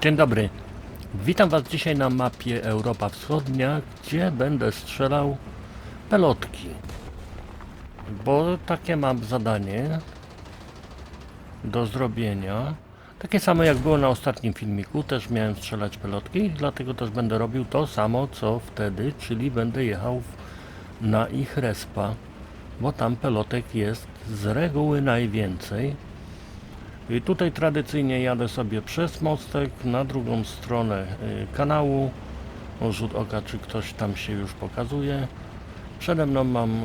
Dzień dobry. Witam Was dzisiaj na mapie Europa Wschodnia, gdzie będę strzelał pelotki. Bo takie mam zadanie do zrobienia. Takie samo jak było na ostatnim filmiku, też miałem strzelać pelotki, dlatego też będę robił to samo co wtedy, czyli będę jechał na ich respa, bo tam pelotek jest z reguły najwięcej. I tutaj tradycyjnie jadę sobie przez mostek na drugą stronę y, kanału. Rzut oka, czy ktoś tam się już pokazuje. Przede mną mam y,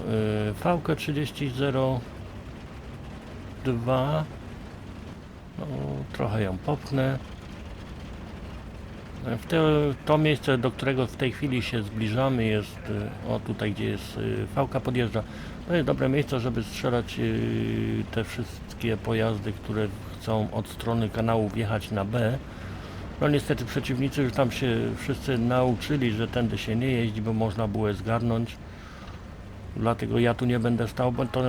VK 3002. No, trochę ją popchnę. W te, to miejsce, do którego w tej chwili się zbliżamy jest, y, o tutaj gdzie jest VK podjeżdża, to jest dobre miejsce, żeby strzelać te wszystkie pojazdy, które chcą od strony kanału wjechać na B. No niestety przeciwnicy już tam się wszyscy nauczyli, że tędy się nie jeździ, bo można było zgarnąć. Dlatego ja tu nie będę stał, bo to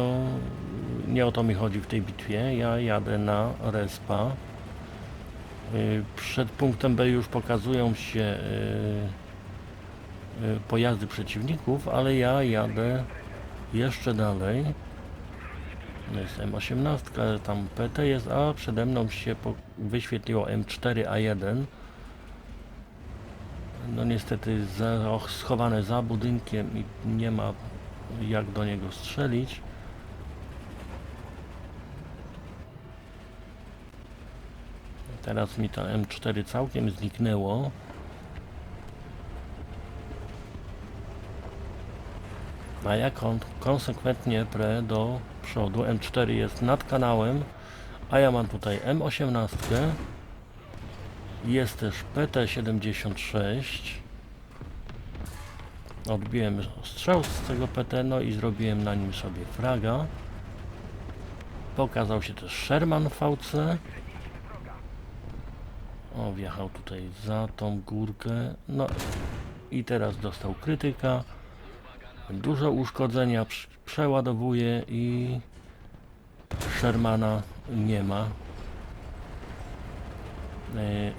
nie o to mi chodzi w tej bitwie. Ja jadę na respa. Y, Przed punktem B już pokazują się y, y, pojazdy przeciwników, ale ja jadę jeszcze dalej. Jest M18, tam PT jest, a przede mną się wyświetliło M4A1. No niestety za, schowane za budynkiem i nie ma jak do niego strzelić. Teraz mi to M4 całkiem zniknęło. A ja kon konsekwentnie prę do przodu. M4 jest nad kanałem, a ja mam tutaj M18. Jest też PT76. Odbiłem strzał z tego PT, no i zrobiłem na nim sobie fraga. Pokazał się też Sherman VC. O, wjechał tutaj za tą górkę. No i teraz dostał krytyka. Dużo uszkodzenia prz- przeładowuje i Shermana nie ma.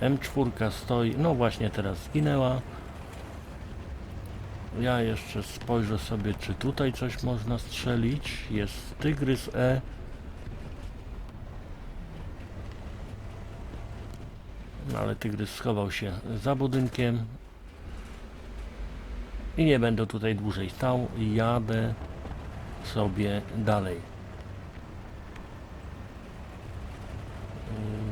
E, M4 stoi, no właśnie teraz zginęła. Ja jeszcze spojrzę sobie, czy tutaj coś można strzelić. Jest Tygrys E. No ale Tygrys schował się za budynkiem. I nie będę tutaj dłużej stał. Jadę sobie dalej.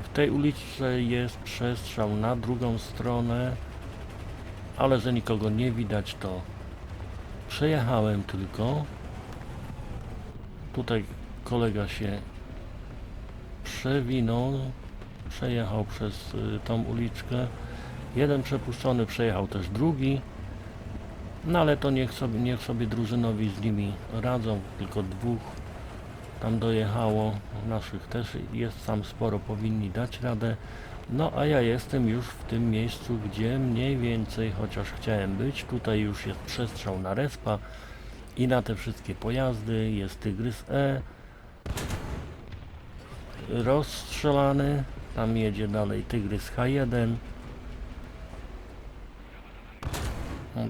W tej uliczce jest przestrzał na drugą stronę, ale że nikogo nie widać, to przejechałem tylko. Tutaj kolega się przewinął, przejechał przez y, tą uliczkę. Jeden przepuszczony przejechał też drugi. No ale to niech sobie, niech sobie drużynowi z nimi radzą, tylko dwóch tam dojechało, naszych też jest tam sporo, powinni dać radę. No a ja jestem już w tym miejscu, gdzie mniej więcej, chociaż chciałem być, tutaj już jest przestrzał na respa i na te wszystkie pojazdy, jest Tygrys E rozstrzelany, tam jedzie dalej Tygrys H1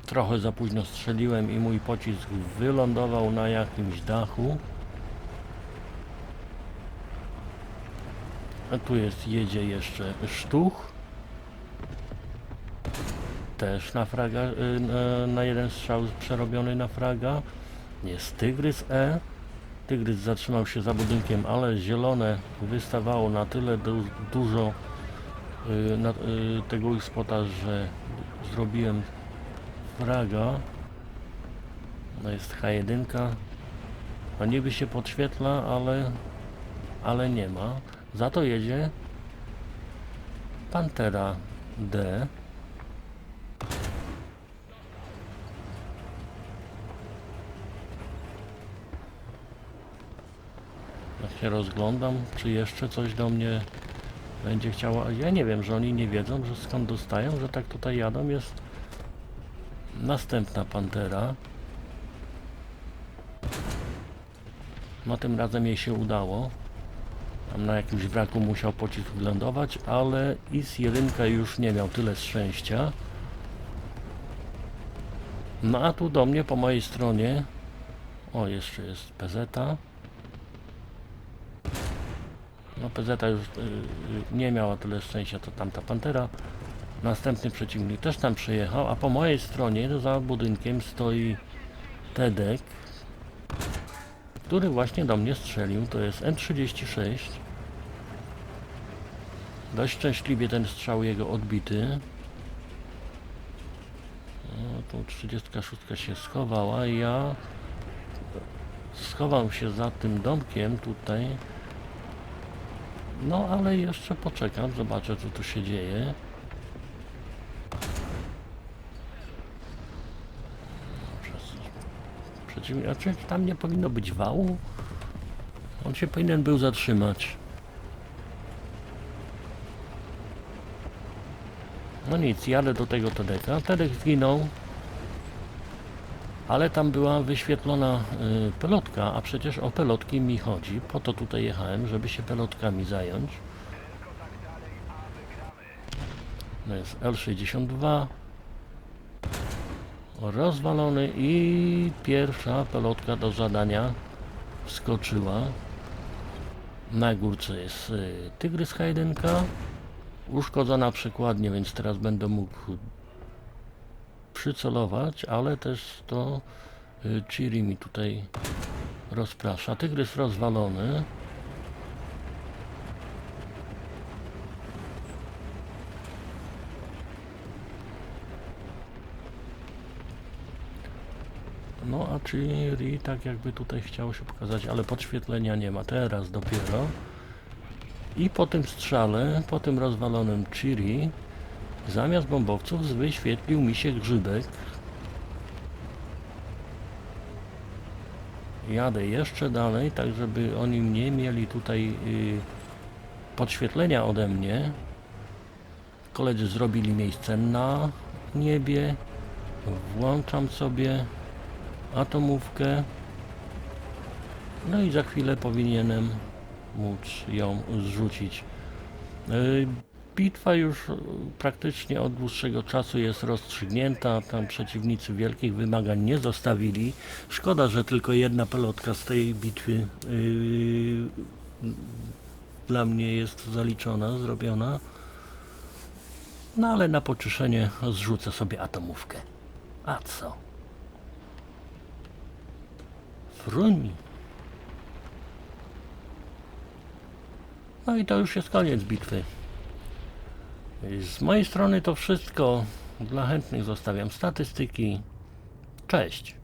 Trochę za późno strzeliłem i mój pocisk wylądował na jakimś dachu. A tu jest, jedzie jeszcze sztuch. Też na fraga, y, na, jeden strzał przerobiony na fraga. Jest Tygrys E. Tygrys zatrzymał się za budynkiem, ale zielone wystawało na tyle du dużo y, na, y, tego spota, że zrobiłem fraga. No jest H1. No niby się podświetla, ale ale nie ma. Za to jedzie Pantera D. Jak się rozglądam, czy jeszcze coś do mnie będzie chciało. Ja nie wiem, że oni nie wiedzą, że skąd dostają, że tak tutaj jadą. Jest następna Pantera. No tym razem jej się udało. Tam na jakimś wraku musiał pocisk wylądować, ale IS-1 już nie miał tyle szczęścia. No a tu do mnie po mojej stronie, o jeszcze jest PZ. No PZ już y, y, nie miała tyle szczęścia, to tamta Pantera. Następny przeciwnik też tam przyjechał, a po mojej stronie za budynkiem stoi Tedek, który właśnie do mnie strzelił. To jest M36. Dość szczęśliwie ten strzał jego odbity. No, tu 36 się schowała. Ja schowam się za tym domkiem tutaj. No, ale jeszcze poczekam, zobaczę co tu się dzieje. Przez- Znaczy tam nie powinno być wału. On się powinien był zatrzymać. No nic, jadę do tego Tedeka. Tedek zginął. Ale tam była wyświetlona y, pelotka, a przecież o pelotki mi chodzi. Po to tutaj jechałem, żeby się pelotkami zająć. To jest L62. Rozwalony i pierwsza pelotka do zadania wskoczyła. Na górce jest y, Tygrys H1. Uszkodzona przekładnie, więc teraz będę mógł przycelować, ale też to y, Chiri mi tutaj rozprasza. Tygrys rozwalony. No a Chiri tak jakby tutaj chciało się pokazać, ale podświetlenia nie ma. Teraz dopiero. I po tym strzale, po tym rozwalonym Chiri, zamiast bombowców wyświetlił mi się grzybek. Jadę jeszcze dalej, tak żeby oni nie mieli tutaj y, podświetlenia ode mnie. Koledzy zrobili miejsce na niebie. Włączam sobie atomówkę. No i za chwilę powinienem móc ją zrzucić. Yy, Bitwa już praktycznie od dłuższego czasu jest rozstrzygnięta. Tam przeciwnicy wielkich wymagań nie zostawili. Szkoda, że tylko jedna pelotka z tej bitwy yy, dla mnie jest zaliczona, zrobiona. No ale na pocieszenie zrzucę sobie atomówkę. A co? Fruń. No i to już jest koniec bitwy. Z mojej strony to wszystko. Dla chętnych zostawiam statystyki. Cześć.